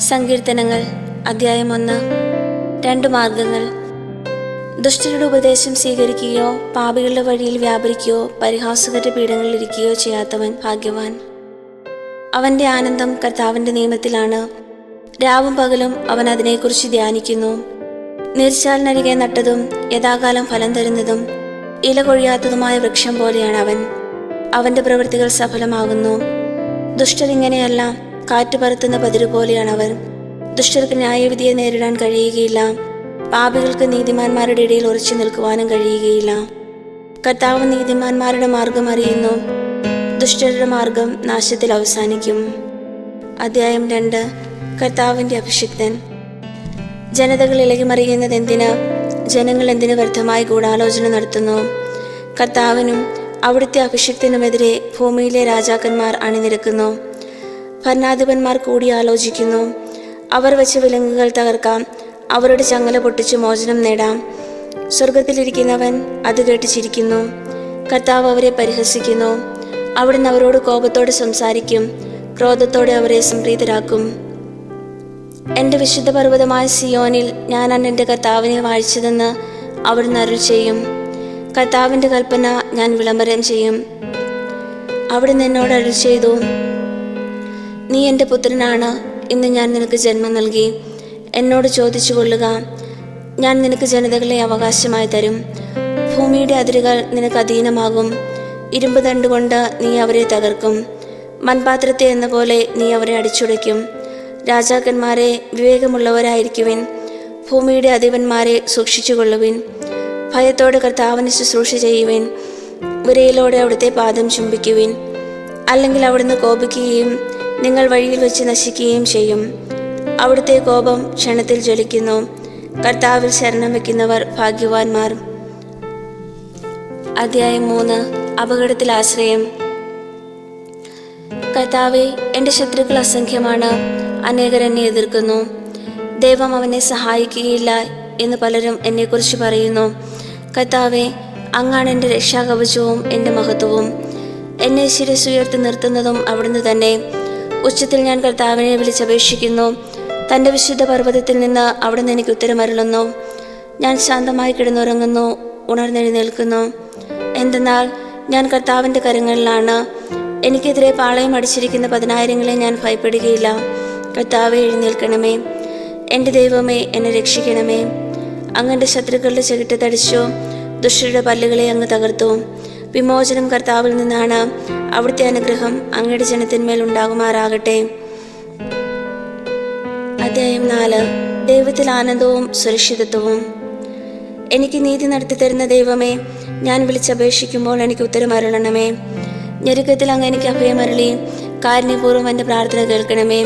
സങ്കീർത്തനങ്ങൾ അധ്യായം ഒന്ന് രണ്ട് മാർഗങ്ങൾ. ദുഷ്ടരുടെ ഉപദേശം സ്വീകരിക്കുകയോ പാപികളുടെ വഴിയിൽ വ്യാപരിക്കുകയോ പരിഹാസകരുടെ പീഠങ്ങളിൽ ഇരിക്കുകയോ ചെയ്യാത്തവൻ ഭാഗ്യവാൻ. അവന്റെ ആനന്ദം കർത്താവിന്റെ നിയമത്തിലാണ്. രാവും പകലും അവൻ അതിനെക്കുറിച്ച് ധ്യാനിക്കുന്നു. നീർച്ചാലിനരികെ നട്ടതും യഥാകാലം ഫലം തരുന്നതും ഇല കൊഴിയാത്തതുമായ വൃക്ഷം പോലെയാണ് അവൻ. അവന്റെ പ്രവൃത്തികൾ സഫലമാകുന്നു. ദുഷ്ടരിങ്ങനെയല്ല കാറ്റ് പറത്തുന്ന പതിരു പോലെയാണ് അവർ. ദുഷ്ടർക്ക് ന്യായവിധിയെ നേരിടാൻ കഴിയുകയില്ല. പാപികൾക്ക് നീതിമാന്മാരുടെ ഇടയിൽ ഉറച്ചു നിൽക്കുവാനും കഴിയുകയില്ല. കർത്താവ് നീതിമാന്മാരുടെ മാർഗം അറിയുന്നു. ദുഷ്ടരുടെ മാർഗം നാശത്തിൽ അവസാനിക്കും. അധ്യായം രണ്ട്. കർത്താവിന്റെ അഭിഷിക്തൻ. ജനതകൾ ഇളകിമറിയുന്നത് എന്തിന്? ജനങ്ങൾ എന്തിനു വ്യർത്ഥമായി ഗൂഢാലോചന നടത്തുന്നു? കർത്താവിനും അവിടുത്തെ അഭിഷിക്തനുമെതിരെ ഭൂമിയിലെ രാജാക്കന്മാർ അണിനിരക്കുന്നു. ഭരണാധിപന്മാർ കൂടി ആലോചിക്കുന്നു. അവർ വെച്ച വിലങ്ങുകൾ തകർക്കാം. അവരുടെ ചങ്ങല പൊട്ടിച്ച് മോചനം നേടാം. സ്വർഗത്തിലിരിക്കുന്നവൻ അത് കേട്ട് ചിരിക്കുന്നു കർത്താവ് അവരെ പരിഹസിക്കുന്നു. അവിടുന്ന് അവരോട് കോപത്തോടെ സംസാരിക്കും. ക്രോധത്തോടെ അവരെ സംപ്രീതരാക്കും. എന്റെ വിശുദ്ധ പർവതമായ സിയോനിൽ ഞാൻ എന്റെ കർത്താവിനെ വാഴിച്ചതെന്ന് അവിടുന്ന് അരുൾ ചെയ്യും. കർത്താവിന്റെ കൽപ്പന ഞാൻ വിളംബരം ചെയ്യും. അവിടുന്ന് എന്നോട് അരുൾ ചെയ്തു. നീ എന്റെ പുത്രനാണ് ഇന്ന് ഞാൻ നിനക്ക് ജന്മം നൽകി. എന്നോട് ചോദിച്ചു കൊള്ളുക ഞാൻ നിനക്ക് ജനതകളെ അവകാശമായി തരും. ഭൂമിയുടെ അതിരുകൾ നിനക്ക് അധീനമാകും. ഇരുമ്പ് തണ്ടുകൊണ്ട് നീ അവരെ തകർക്കും. മൺപാത്രത്തെ എന്ന പോലെ നീ അവരെ അടിച്ചുടയ്ക്കും. രാജാക്കന്മാരെ വിവേകമുള്ളവരായിരിക്കുവിൻ. ഭൂമിയുടെ അധിപന്മാരെ സൂക്ഷിച്ചുകൊള്ളുവിൻ. ഭയത്തോടെ കർത്താവിന് ശുശ്രൂഷ ചെയ്യുവിൻ. വിരയിലോടെ അവിടുത്തെ പാദം ചുംബിക്കുവിൻ. അല്ലെങ്കിൽ അവിടുന്ന് കോപിക്കുകയും നിങ്ങൾ വഴിയിൽ വെച്ച് നശിക്കുകയും ചെയ്യും. അവിടുത്തെ കോപം ക്ഷണത്തിൽ ജ്വലിക്കുന്നു. കർത്താവിൽ ശരണം വയ്ക്കുന്നവർ ഭാഗ്യവാന്മാർ. അധ്യായം മൂന്ന്. അപകടത്തിൽ ആശ്രയം. കർത്താവെ എന്റെ ശത്രുക്കൾ അസംഖ്യമാണ്. അനേകർ എന്നെ എതിർക്കുന്നു. ദൈവം അവനെ സഹായിക്കുകയില്ല എന്ന് പലരും എന്നെക്കുറിച്ച് പറയുന്നു. കർത്താവെ അങ്ങാണ് എന്റെ രക്ഷാകവചവും എന്റെ മഹത്വവും. എന്നെ ശിരസുയർത്തി നിർത്തുന്നതും അവിടുന്ന് തന്നെ. ഉച്ചത്തിൽ ഞാൻ കർത്താവിനെ വിളിച്ചപേക്ഷിക്കുന്നു തന്റെ വിശുദ്ധ പർവതത്തിൽ നിന്ന് അവിടെ നിന്ന് എനിക്ക് ഉത്തരമരുളുന്നു ഞാൻ ശാന്തമായി കിടന്നുറങ്ങുന്നു ഉണർന്നെഴുന്നേൽക്കുന്നു. എന്തെന്നാൽ ഞാൻ കർത്താവിന്റെ കരങ്ങളിലാണ്. എനിക്കെതിരെ പാളയം അടിച്ചിരിക്കുന്ന പതിനായിരങ്ങളെ ഞാൻ ഭയപ്പെടുകയില്ല. കർത്താവെ എഴുന്നേൽക്കണമേ. എന്റെ ദൈവമേ എന്നെ രക്ഷിക്കണമേ. അങ്ങന്റെ ശത്രുക്കളുടെ ചെകിട്ട് തടിച്ചു ദുഷ്ടരുടെ പല്ലുകളെ അങ്ങ് തകർത്തു. വിമോചനം കർത്താവിൽ നിന്നാണ്. അവിടുത്തെ അനുഗ്രഹം അങ്ങയുടെ ജനത്തിന്മേൽ ഉണ്ടാകുമാറാകട്ടെ. അധ്യായം നാല്. ദൈവത്തിൽ ആനന്ദവും സുരക്ഷിതത്വവും. എനിക്ക് നീതി നടത്തി തരുന്ന ദൈവമേ ഞാൻ വിളിച്ചപേക്ഷിക്കുമ്പോൾ എനിക്ക് ഉത്തരമരുളണമേ ഞെരുക്കത്തിൽ അങ്ങ് എനിക്ക് അഭയമരളി. കാരുണ്യപൂർവം എന്റെ പ്രാർത്ഥന കേൾക്കണമേ.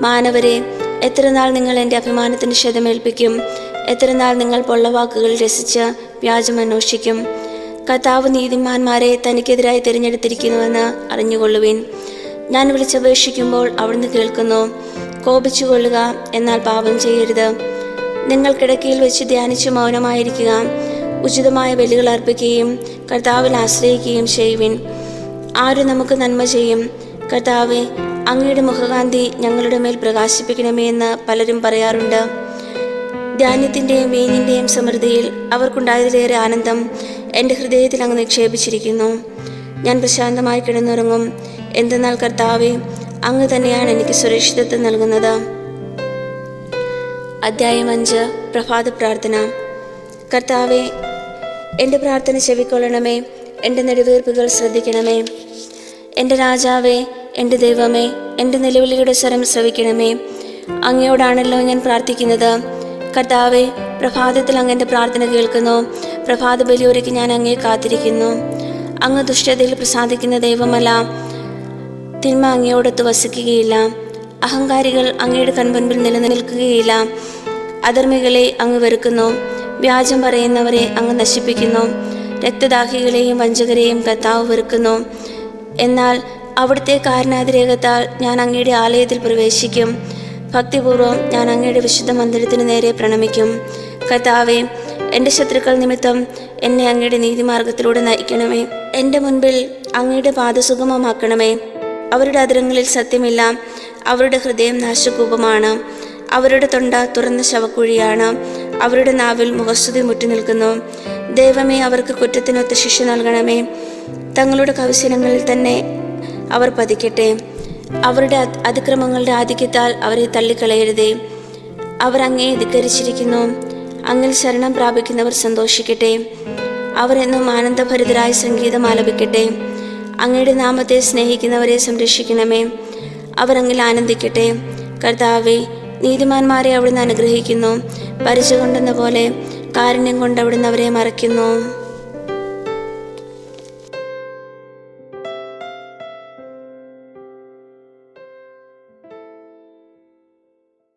മാനവരെ എത്ര നാൾ നിങ്ങൾ എന്റെ അഭിമാനത്തിന് ക്ഷതമേൽപ്പിക്കും? എത്ര നാൾ നിങ്ങൾ പൊള്ളവാക്കുകൾ രസിച്ച് വ്യാജം അന്വേഷിക്കും കർത്താവ് നീതിമാന്മാരെ തനിക്കെതിരായി തിരഞ്ഞെടുത്തിരിക്കുന്നുവെന്ന് അറിഞ്ഞുകൊള്ളുവിൻ. ഞാൻ വിളിച്ചപേക്ഷിക്കുമ്പോൾ അവിടുന്ന് കേൾക്കുന്നു കോപിച്ചുകൊള്ളുക എന്നാൽ പാപം ചെയ്യരുത്. നിങ്ങൾ കിടക്കയിൽ വെച്ച് ധ്യാനിച്ച് മൗനമായിരിക്കുക ഉചിതമായ ബലികൾ അർപ്പിക്കുകയും കർത്താവിൽ ആശ്രയിക്കുകയും ചെയ്യുവിൻ. ആര് നമുക്ക് നന്മ ചെയ്യും. കർത്താവെ അങ്ങയുടെ മുഖകാന്തി ഞങ്ങളുടെ മേൽ പ്രകാശിപ്പിക്കണമേ എന്ന് പലരും പറയാറുണ്ട്. ധാന്യത്തിന്റെയും വീഞ്ഞിന്റെയും സമൃദ്ധിയിൽ അവർക്കുണ്ടായതിലേറെ ആനന്ദം എന്റെ ഹൃദയത്തിൽ അങ്ങ് നിക്ഷേപിച്ചിരിക്കുന്നു. ഞാൻ പ്രശാന്തമായി കിടന്നുറങ്ങും. എന്തെന്നാൽ കർത്താവെ അങ്ങ് തന്നെയാണ് എനിക്ക് സുരക്ഷിതത്വം നൽകുന്നത്. അധ്യായം അഞ്ച് പ്രഭാത പ്രാർത്ഥന. കർത്താവെ എന്റെ പ്രാർത്ഥന ചെവിക്കൊള്ളണമേ. എന്റെ നെടുവീർപ്പുകൾ ശ്രദ്ധിക്കണമേ. എന്റെ രാജാവേ എന്റെ ദൈവമേ എന്റെ നിലവിളിയുടെ സ്വരം ശ്രവിക്കണമേ. അങ്ങയോടാണല്ലോ ഞാൻ പ്രാർത്ഥിക്കുന്നത്. കർത്താവെ പ്രഭാതത്തിൽ അങ്ങന്റെ പ്രാർത്ഥന കേൾക്കുന്നു. പ്രഭാത ബലിയോരയ്ക്ക് ഞാൻ അങ്ങേ കാത്തിരിക്കുന്നു. അങ്ങ് ദുഷ്ടതയിൽ പ്രസാദിക്കുന്ന ദൈവമല്ല. തിന്മ അങ്ങയോടൊത്ത് വസിക്കുകയില്ല. അഹങ്കാരികൾ അങ്ങയുടെ കൺമുൻപിൽ നിലനിൽക്കുകയില്ല. അധർമ്മികളെ അങ്ങ് വെറുക്കുന്നു. വ്യാജം പറയുന്നവരെ അങ്ങ് നശിപ്പിക്കുന്നു. രക്തദാഹികളെയും വഞ്ചകരെയും കർത്താവ് വെറുക്കുന്നു. എന്നാൽ അവിടുത്തെ കാരണാതിരേകത്താൽ ഞാൻ അങ്ങയുടെ ആലയത്തിൽ പ്രവേശിക്കും. ഭക്തിപൂർവം ഞാൻ അങ്ങയുടെ വിശുദ്ധ മന്ദിരത്തിന് നേരെ പ്രണമിക്കും. കർത്താവെ എന്റെ ശത്രുക്കൾ നിമിത്തം എന്നെ അങ്ങയുടെ നീതിമാർഗത്തിലൂടെ നയിക്കണമേ. എന്റെ മുൻപിൽ അങ്ങയുടെ പാദസുഗമമാക്കണമേ. അവരുടെ അതിരങ്ങളിൽ സത്യമില്ല. അവരുടെ ഹൃദയം നാശകൂപമാണ്. അവരുടെ തൊണ്ട തുറന്ന ശവക്കുഴിയാണ്. അവരുടെ നാവിൽ മുഖസ്തുതി മുറ്റി നിൽക്കുന്നു. ദൈവമേ അവർക്ക് കുറ്റത്തിനൊത്ത ശിക്ഷ നൽകണമേ. തങ്ങളുടെ കവിശനങ്ങളിൽ തന്നെ അവർ പതിക്കട്ടെ. അവരുടെ അത്- അതിക്രമങ്ങളുടെ ആധിക്യത്താൽ അവരെ തള്ളിക്കളയരുതേ. അവർ അങ്ങേ ധിക്കരിച്ചിരിക്കുന്നു. അങ്ങിൽ ശരണം പ്രാപിക്കുന്നവർ സന്തോഷിക്കട്ടെ. അവരെന്നും ആനന്ദഭരിതരായ സംഗീതം ആലപിക്കട്ടെ. അങ്ങയുടെ നാമത്തെ സ്നേഹിക്കുന്നവരെ സംരക്ഷിക്കണമേ. അവരങ്ങിൽ ആനന്ദിക്കട്ടെ. കർത്താവെ നീതിമാന്മാരെ അവിടുന്ന് അനുഗ്രഹിക്കുന്നു. പരിച കൊണ്ടെന്ന പോലെ കാരുണ്യം കൊണ്ട് അവിടുന്ന് അവരെ മറയ്ക്കുന്നു.